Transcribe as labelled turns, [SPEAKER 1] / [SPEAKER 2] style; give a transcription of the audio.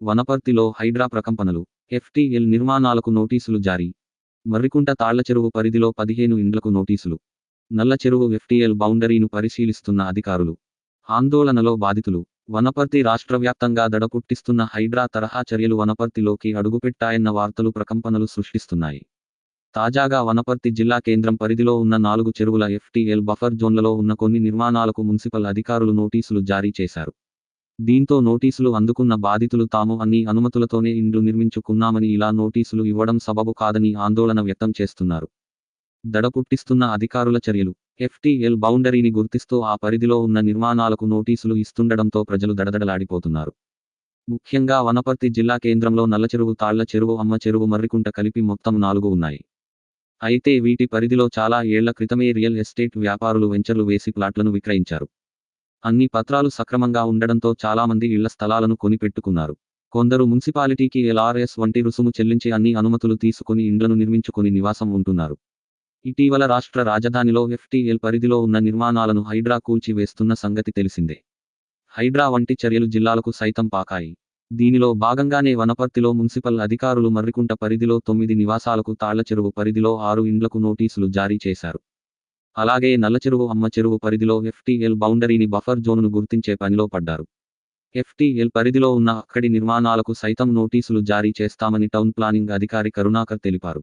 [SPEAKER 1] వనపర్తిలో హైడ్రా ప్రకంపనలు ఎఫ్టీఎల్ నిర్మాణాలకు నోటీసులు జారీ. మర్రికుంట తాళ్ళ చెరువు పరిధిలో పదిహేను ఇండ్లకు నోటీసులు. నల్ల చెరువు ఎఫ్టీఎల్ బౌండరీను పరిశీలిస్తున్న అధికారులు. ఆందోళనలో బాధితులు. వనపర్తి రాష్ట్రవ్యాప్తంగా దడపుట్టిస్తున్న దడ పుట్టిస్తున్న హైడ్రా తరహా చర్యలు వనపర్తిలోకి అడుగుపెట్టాయన్న వార్తలు ప్రకంపనలు సృష్టిస్తున్నాయి. తాజాగా వనపర్తి జిల్లా కేంద్రం పరిధిలో ఉన్న నాలుగు చెరువుల ఎఫ్టీఎల్ బఫర్ జోన్లలో ఉన్న కొన్ని నిర్మాణాలకు మున్సిపల్ అధికారులు నోటీసులు జారీ చేశారు. దీంతో నోటీసులు అందుకున్న బాధితులు తాము అన్ని అనుమతులతోనే ఇండ్లు నిర్మించుకున్నామని ఇలా నోటీసులు ఇవ్వడం సబబు కాదని ఆందోళన వ్యక్తం చేస్తున్నారు. దడ పుట్టిస్తున్న అధికారుల చర్యలు. ఎఫ్టీఎల్ బౌండరీని గుర్తిస్తూ ఆ పరిధిలో ఉన్న నిర్మాణాలకు నోటీసులు ఇస్తుండడంతో ప్రజలు దడదడలాడిపోతున్నారు. ముఖ్యంగా వనపర్తి జిల్లా కేంద్రంలో నల్లచెరువు తాళ్ళ చెరువు అమ్మ చెరువు మర్రికుంట కలిపి మొత్తం నాలుగు ఉన్నాయి. అయితే వీటి పరిధిలో చాలా ఏళ్ళ క్రితమే రియల్ ఎస్టేట్ వ్యాపారులు వెంచర్లు వేసి ప్లాట్లను విక్రయించారు. అన్ని పత్రాలు సక్రమంగా ఉండడంతో చాలామంది ఇళ్ళ స్థలాలను కొనిపెట్టుకున్నారు. కొందరు మున్సిపాలిటీకి ఎల్ఆర్ఎస్ వంటి రుసుము చెల్లించి అన్ని అనుమతులు తీసుకుని ఇండ్లను నిర్మించుకుని నివాసం ఉంటున్నారు. ఇటీవల రాష్ట్ర రాజధానిలో ఎఫ్టీఎల్ పరిధిలో ఉన్న నిర్మాణాలను హైడ్రా కూల్చి వేస్తున్న సంగతి తెలిసిందే. హైడ్రా వంటి చర్యలు జిల్లాలకు సైతం పాకాయి. దీనిలో భాగంగానే వనపర్తిలో మున్సిపల్ అధికారులు మర్రికుంట పరిధిలో తొమ్మిది నివాసాలకు తాళ్ళ చెరువు పరిధిలో ఆరు ఇండ్లకు నోటీసులు జారీ చేశారు. అలాగే నల్లచెరువు అమ్మ చెరువు పరిధిలో ఎఫ్టీఎల్ బౌండరీని బఫర్ జోన్ను గుర్తించే పనిలో పడ్డారు. ఎఫ్టీఎల్ పరిధిలో ఉన్న అక్కడి నిర్మాణాలకు సైతం నోటీసులు జారీ చేస్తామని టౌన్ ప్లానింగ్ అధికారి కరుణాకర్ తెలిపారు.